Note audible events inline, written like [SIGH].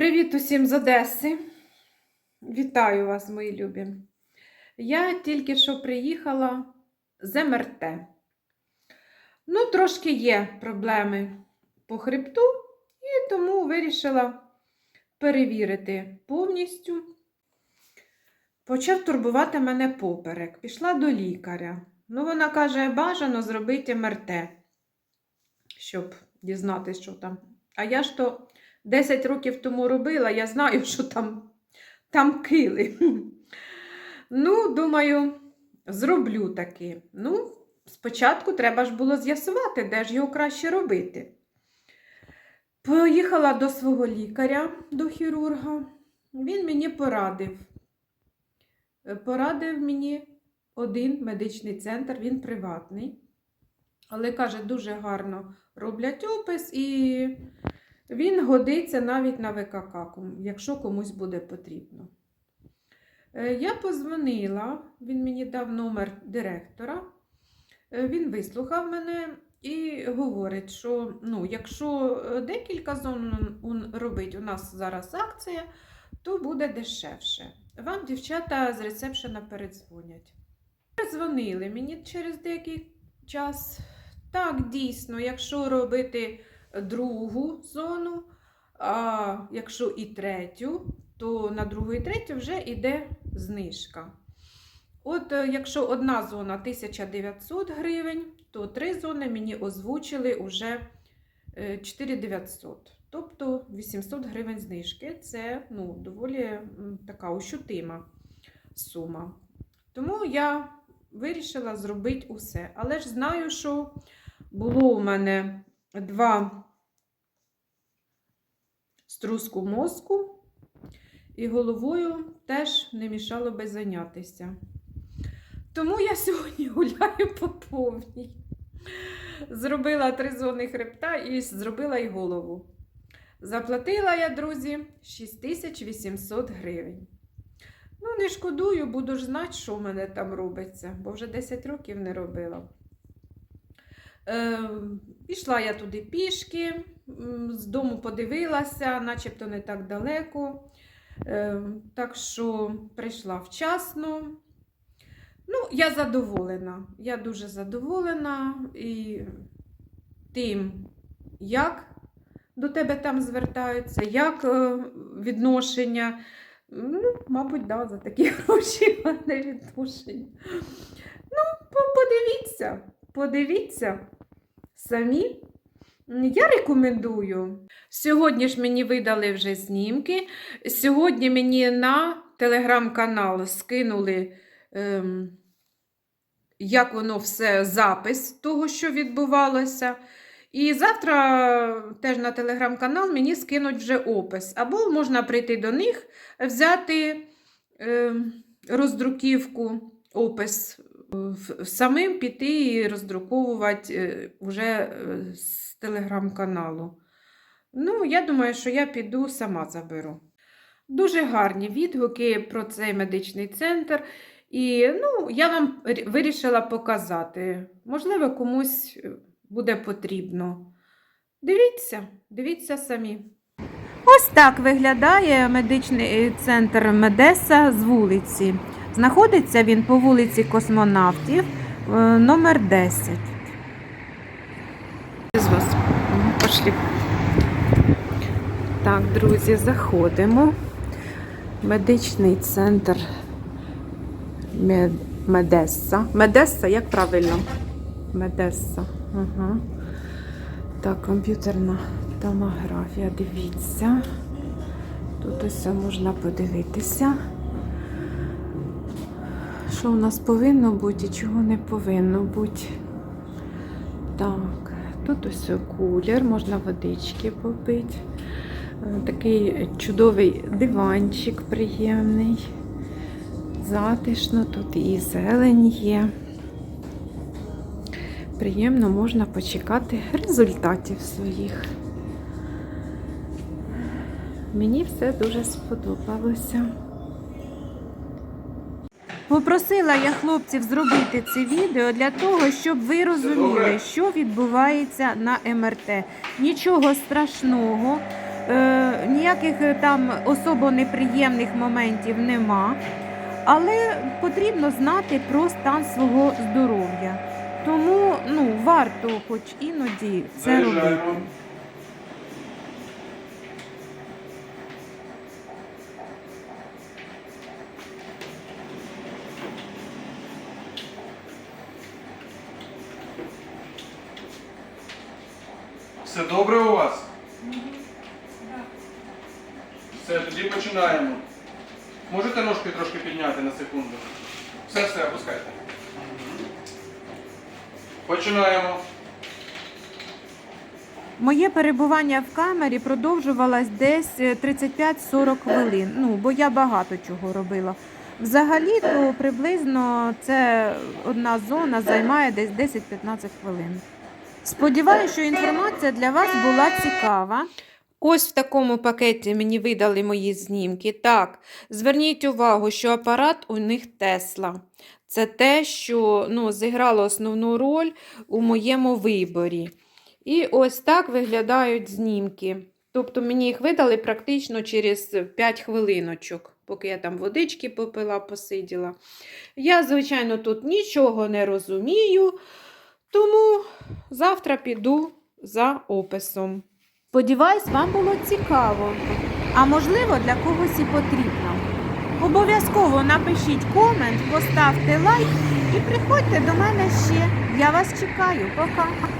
Привіт усім з Одеси. Вітаю вас, мої любі. Я тільки що приїхала з МРТ. Ну, трошки є проблеми по хребту, і тому вирішила перевірити повністю. Почав турбувати мене поперек. Пішла до лікаря. Ну, вона каже, бажано зробити МРТ, щоб дізнатися, що там. А я ж то 10 років тому робила, я знаю, [LAUGHS] що там, там кили. Ну, думаю, зроблю таки. Ну, спочатку треба ж було з'ясувати, де ж його краще робити. Поїхала до свого лікаря, до хірурга. Він мені порадив. Порадив мені один медичний центр, він приватний. Але каже, дуже гарно роблять опис і він годиться навіть на ВКК, якщо комусь буде потрібно. Е, Я позвонила, він мені дав номер директора. Е, Він вислухав мене і говорить, що ну, якщо е, декілька зон робить, у нас зараз акція, то буде дешевше. Вам дівчата з ресепшена передзвонять. Передзвонили мені через деякий час. Так, дійсно, якщо робити другу зону, а якщо і третю, то на другу і третю вже йде знижка. От е, якщо одна зона 1900 гривень, то три зони мені озвучили уже е, 4900. Тобто 800 гривень знижки. Це ну, доволі така ощутима сума. Тому я вирішила зробити усе. Але ж знаю, що було у мене два струску мозку, і головою теж не мішало би зайнятися. Тому я сьогодні гуляю по повній. Зробила три зони хребта і зробила й голову. Заплатила я, друзі, 6800 гривень. Ну, не шкодую, буду ж знати, що в мене там робиться, бо вже 10 років не робила. Е, пішла я туди пішки, з дому подивилася, начебто не так далеко. Е, так що прийшла вчасно. Ну, я задоволена. Я дуже задоволена і тим, як до тебе там звертаються, як е, відношення. Ну, мабуть, да, за такі [LAUGHS] гроші в мене відношення. По- подивіться, самі. Я рекомендую. Сьогодні ж мені видали вже знімки. Сьогодні мені на телеграм-канал скинули, ем, як воно все, запис того, що відбувалося. І завтра теж на телеграм-канал мені скинуть вже опис. Або можна прийти до них, взяти ем, роздруківку, опис самим піти і роздруковувати е, вже е, з телеграм-каналу. Ну, я думаю, що я піду сама заберу. Дуже гарні відгуки про цей медичний центр. І ну, я вам вирішила показати. Можливо, комусь е, буде потрібно. Дивіться, дивіться самі. Ось так виглядає медичний центр Медеса з вулиці. Знаходиться він по вулиці Космонавтів, е, номер 10. З вас. Пошли. Так, друзі, заходимо. Медичний центр Мед- Медеса. Медеса, як правильно? Медеса. Ага. Так, комп'ютерна томографія, дивіться. Тут ось можна подивитися, що у нас повинно бути і чого не повинно бути. Так, тут ось кулер, можна водички попити. Е, Такий чудовий диванчик приємний. Затишно, тут і зелень є. Приємно можна почекати результатів своїх. Мені все дуже сподобалося. Попросила я хлопців зробити це відео для того, щоб ви розуміли, що відбувається на МРТ. Нічого страшного. Е, ніяких е, там особо неприємних моментів нема. Але потрібно знати про стан свого здоров'я. Тому ну, варто хоч іноді це робити. Все добре у вас? Все, тоді починаємо. Можете ножки трошки підняти на секунду? Все, все, опускайте. Починаємо. Моє перебування в камері продовжувалось десь е, 35-40 хвилин. Ну, бо я багато чого робила. Взагалі, то приблизно це одна зона займає десь 10-15 хвилин. Сподіваюся, що інформація для вас була цікава. Ось в такому пакеті мені видали мої знімки. Так, зверніть увагу, що апарат у них Тесла. Це те, що ну, зіграло основну роль у моєму виборі. І ось так виглядають знімки. Тобто мені їх видали практично через 5 хвилиночок, поки я там водички попила, посиділа. Я, звичайно, тут нічого не розумію, тому завтра піду за описом. Сподіваюсь, вам було цікаво, а можливо, для когось і потрібно. Обов'язково напишіть комент, поставте лайк і приходьте до мене ще. Я вас чекаю. Пока!